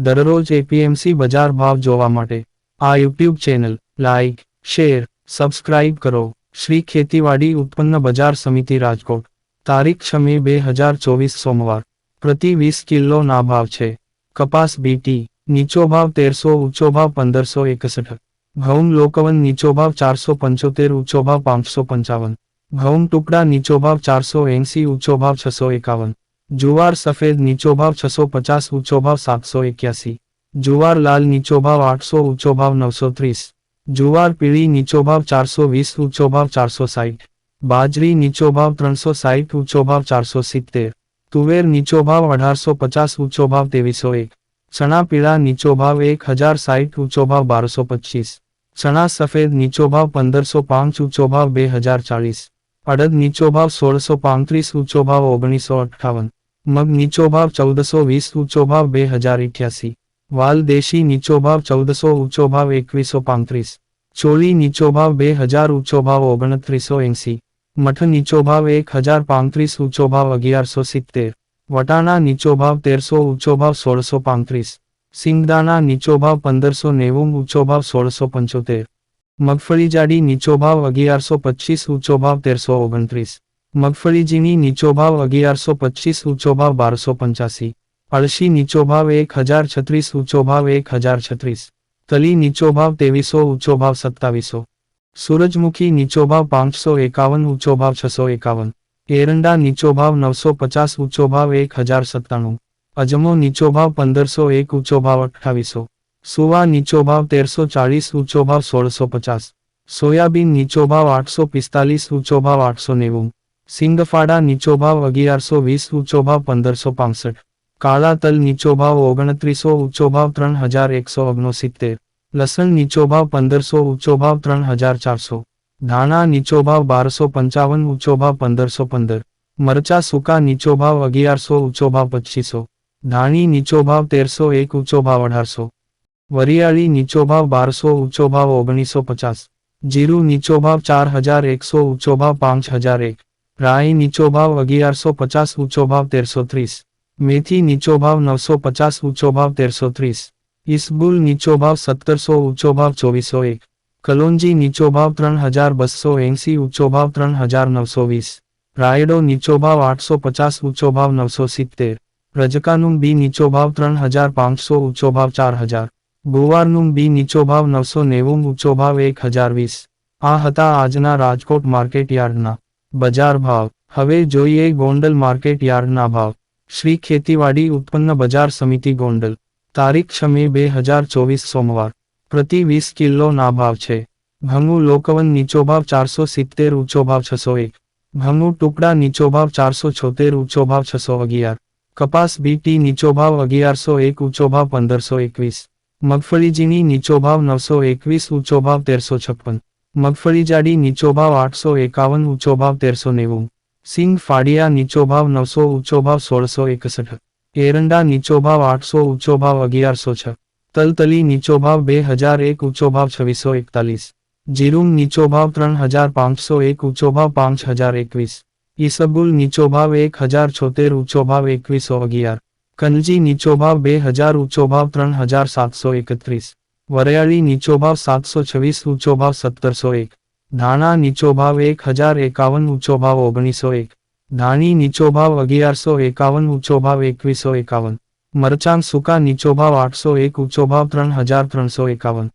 દરરોજ એપીએમસી બજાર ભાવ જોવા માટે. આ YouTube channel like share, subscribe કરો. શ્રી ખેતીવાડી ઉત્પન્ન બજાર સમિતિ રાજકોટ. તારીખ છ મે બે હજાર ચોવીસ સોમવાર. પ્રતિ વીસ કિલો ના ભાવ છે. કપાસ બીટી નીચો ભાવ તેરસો, ઊંચો ભાવ પંદરસો એકસઠ. ઘઉં લોકવન નીચો ભાવ ચારસો પંચોતેર, ઊંચો ભાવ પાંચસો પંચાવન. ઘઉં ટુકડા નીચો ભાવ ચારસો એંસી, ઊંચો ભાવ છસો એકાવન. જુવાર સફેદ નીચો ભાવ છસો પચાસ, ઊંચો ભાવ સાતસો એક્યાસી. જુવાર લાલ નીચો ભાવ આઠસો, ઊંચો ભાવ નવસો ત્રીસ. જુવાર પીળી નીચો ભાવ ચારસો વીસ, ઊંચો ભાવ ચારસો સાહીઠ. બાજરી નીચો ભાવ ત્રણસો સાહીઠ, ઊંચો ભાવ ચારસો સિત્તેર. તુવેર નીચો ભાવ અઢારસો પચાસ, ઊંચો ભાવ ત્રેવીસો એક. ચણા પીળા નીચો ભાવ એક હજાર સાહીઠ, ઊંચો ભાવ બારસો પચીસ. ચણા સફેદ નીચો ભાવ પંદરસો પાંચ, ઊંચો ભાવ બે હજાર ચાળીસ. અડદ નીચો ભાવ સોળસો પાંત્રીસ, ઊંચો ભાવ ઓગણીસો અઠ્ઠાવન. મગ નીચો ભાવ ચૌદસો વીસ ઊંચો ભાવ બે હજાર ઇઠ્યાસી. વાલ દેશી નીચો ભાવ ચૌદસો ઊંચો ભાવ એકવીસો પાંત્રીસ. ચોલી નીચો ભાવ બે હજાર ઊંચો ભાવ ઓગણત્રીસો એંસી. મઠ નીચો ભાવ એક હજાર પાંત્રીસ ઊંચો ભાવ અગિયારસો સિત્તેર. વટાણા નીચો ભાવ તેરસો ઊંચો ભાવ સોળસો પાંત્રીસ. સિંગદાણા નીચો ભાવ પંદરસો નેવું ઊંચો ભાવ સોળસો પંચોતેર. મગફળી જાડી નીચો ભાવ અગિયારસો પચીસ ઊંચો ભાવ તેરસો ઓગણત્રીસ. મગફળી ઝીણી નીચો ભાવ અગિયારસો પચીસ, ઊંચો ભાવ બારસો પંચ્યાસી. અળશી નીચો ભાવ એક હજાર છત્રીસ, ઊંચો ભાવ એક હજાર છત્રીસ. તલી નીચો ભાવ ત્રેવીસો, ઊંચો ભાવ સત્તાવીસો. સૂરજમુખી નીચો ભાવ પાંચસો એકાવન, ઊંચો ભાવ છસો એકાવન. એરંડા નીચો ભાવ નવસો પચાસ, ઊંચો ભાવ એક હજાર સત્તાણું. અજમો નીચો ભાવ પંદરસો એક, ઊંચો ભાવ અઠ્ઠાવીસો. સુવા નીચો ભાવ તેરસો ચાળીસ, ઊંચો ભાવ સોળસો પચાસ. સોયાબીન નીચો ભાવ આઠસો પિસ્તાલીસ, ઊંચો ભાવ આઠસો નેવું. સિંગફાડા નીચો ભાવ અગિયારસો વીસ ઊંચો ભાવ પંદરસો પાંસઠ. કાળા તલ નીચો ભાવ ઓગણત્રીસો ઊંચો ભાવ ત્રણ હજાર એકસો ઓગણસિત્તેર. લસણ નીચો ભાવ પંદરસો ઊંચો ભાવ ત્રણ હજાર ચારસો. ધાણા નીચો ભાવ બારસો પંચાવન ઊંચો ભાવ પંદરસો પંદર. મરચા સૂકા નીચો ભાવ અગિયારસો ઊંચો ભાવ પચીસો. ધાણી નીચો ભાવ તેરસો એક ઊંચો ભાવ અઢારસો. વરિયાળી નીચો ભાવ બારસો ઊંચો ભાવ ઓગણીસો પચાસ. જીરું નીચો ભાવ ચાર હજાર એકસો ઊંચો ભાવ પાંચ હજાર એક. રાઈ નીચો ભાવ અગિયારસો પચાસ, ઊંચો ભાવ તેરસો ત્રીસ. મેથી નીચો ભાવ નવસો પચાસ, ઊંચો ભાવ તેરસો ત્રીસ. ઇસબુલ નીચો ભાવ સત્તરસો, ઊંચો ભાવ ચોવીસો એક. કલોંજી નીચો ભાવ ત્રણ હજાર બસો એંસી, ઊંચો ભાવ ત્રણ હજાર નવસો વીસ. રાયડો નીચો ભાવ આઠસો પચાસ, ઊંચો ભાવ નવસો સિત્તેર. રજકાનું બી નીચો ભાવ ત્રણ હજાર પાંચસો, ઊંચો ભાવ ચાર હજાર. ગુવારનું બી નીચો ભાવ નવસો નેવું, ઊંચો ભાવ એક હજાર વીસ. આ હતા આજના રાજકોટ માર્કેટ યાર્ડના બજાર ભાવ. હવે જોઈએ ગોંડલ માર્કેટ યાર્ડના ભાવ. શ્રી ખેતીવાડી ઉત્પન્ન બજાર સમિતિ ગોંડલ. તારીખ છ મે બે હજાર ચોવીસ સોમવાર. પ્રતિ વીસ કિલો ના ભાવ છે. ભંગુ લોકવન નીચો ભાવ ચારસો સિત્તેર, ઊંચો ભાવ છસો એક. ભંગુ ટુકડા નીચો ભાવ ચારસો છોતેર, ઊંચો ભાવ છસો અગિયાર. કપાસ બીટી નીચો ભાવ અગિયારસો એક, ઊંચો ભાવ પંદરસો એકવીસ. મગફળીજીની નીચો ભાવ નવસો એકવીસ, ઊંચો ભાવ તેરસો છપ્પન. મગફળી જાડી નીચો ભાવ આઠસો એકાવન, ઊંચો ભાવ તેરસો નેવું. સિંગ ફાડિયા નીચો ભાવ નવસો, ઊંચો ભાવ સોળસો એકસઠ. એરંડા નીચો ભાવ આઠસો, ઊંચો ભાવ અગિયારસો છ. તલતલી નીચો ભાવ બે હજાર એક, ઊંચો ભાવ છવ્વીસો એકતાલીસ. જીરુંગ નીચો ભાવ ત્રણ હજાર પાંચસો એક, ઊંચો ભાવ પાંચ હજાર એકવીસ. ઈસબુલ નીચો ભાવ એક હજાર છોતેર, ઊંચો ભાવ એકવીસો અગિયાર. કનજી નીચો ભાવ બે હજાર, ઊંચો ભાવ ત્રણ હજાર સાતસો એકત્રીસ. વરિયાળી નીચો ભાવ સાતસો છવ્વીસ ઊંચો ભાવ સત્તરસો એક. ધાણા નીચો ભાવ એક હજાર એકાવન ઊંચો ભાવ ઓગણીસો એક. ધાણી નીચો ભાવ અગિયારસો એકાવન ઊંચો ભાવ એકવીસો એકાવન. મરચાં સૂકા નીચો ભાવ આઠસો એક ઊંચો ભાવ ત્રણ હજાર ત્રણસો એકાવન.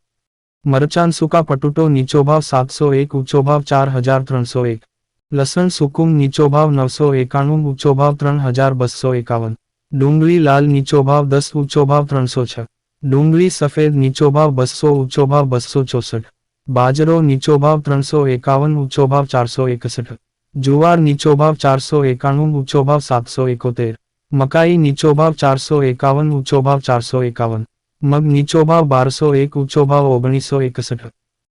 મરચાં સૂકા પટુટો નીચો ભાવ સાતસો એક ઊંચો ભાવ ચાર હજાર ત્રણસો એક. લસણ સુકુમ નીચો ભાવ નવસો એકાણું ઊંચો ભાવ ત્રણ હજાર બસો એકાવન. ડુંગળી લાલ નીચો ભાવ દસ ઊંચો ભાવ ત્રણસો છ. ડુંગળી સફેદ નીચો ભાવ બસો, ઊંચો ભાવ બસો ચોસઠ. બાજરો નીચો ભાવ ત્રણસો એકાવન, ઊંચો ભાવ ચારસો એકસઠ. જુવાર નીચો ભાવ ચારસો એકાણું, ઊંચો ભાવ સાતસો એકોતેર. મકાઈ નીચો ભાવ ચારસો એકાવન, ઊંચો ભાવ ચારસો એકાવન. મગ નીચો ભાવ બારસો એક, ઊંચો ભાવ ઓગણીસો એકસઠ.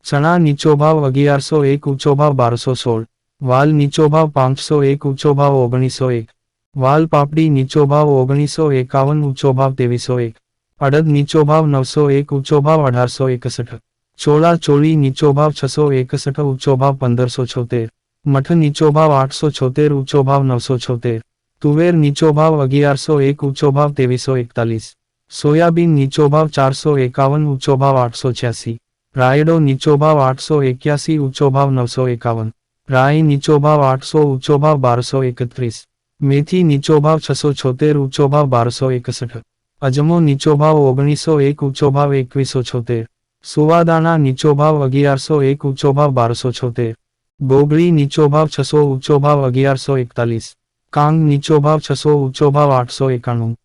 ચણા નીચો ભાવ અગિયારસો એક, ઊંચો ભાવ બારસો સોળ. વાલ નીચો ભાવ પાંચસો એક, ઊંચો ભાવ ઓગણીસો એક. વાલ પાપડી નીચો ભાવ ઓગણીસો એકાવન, ઊંચો ભાવ ત્રેવીસો એક. અડદ નીચો ભાવ નવસો એક, ઊંચો ભાવ અઢારસો એકસઠ. ચોળા, ચોળી નીચો ભાવ છસો એકસઠ, ઊંચો ભાવ પંદરસો છોતેર. મઠ નીચો ભાવ આઠસો છોતેર, ઊંચો ભાવ નવસો છોતેર. તુવેર નીચો ભાવ અગિયારસો એક, ઊંચો ભાવ ત્રેવીસો એકતાલીસ. સોયાબીન નીચો ભાવ ચારસો એકાવન, ઊંચો ભાવ આઠસો છ્યાસી. રાયડો નીચો ભાવ આઠસો એક્યાસી, ઊંચો ભાવ નવસો એકાવન. રાઈ નીચો ભાવ આઠસો, ઊંચો ભાવ બારસો એકત્રીસ. મેથી નીચો ભાવ છસો છોતેર, ઊંચો ભાવ બારસો એકસઠ. અજમો નીચો ભાવ ઓગણીસો એક, ઊંચો ભાવ એકવીસો છોતેર. સુવાદાણા નીચો ભાવ અગિયારસો એક, ઊંચો ભાવ બારસો છોતેર. બોગળી નીચો ભાવ છસો, ઊંચો ભાવ અગિયારસો એકતાલીસ. કાંગ નીચો ભાવ છસો, ઊંચો ભાવ આઠસો એકાણું.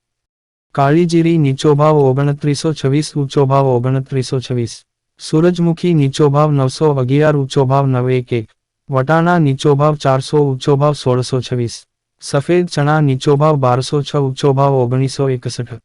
કાળીજીરી નીચો ભાવ ઓગણત્રીસો છવ્વીસ, ઊંચો ભાવ ઓગણત્રીસો છવ્વીસ. સૂરજમુખી નીચો ભાવ નવસો અગિયાર, ઊંચો ભાવ નવ એક એક. વટાણા નીચો ભાવ ચારસો, ઊંચો ભાવ સોળસો છવ્વીસ. સફેદ ચણા નીચો ભાવ બારસો છ, ઊંચો ભાવ ઓગણીસો એકસઠ.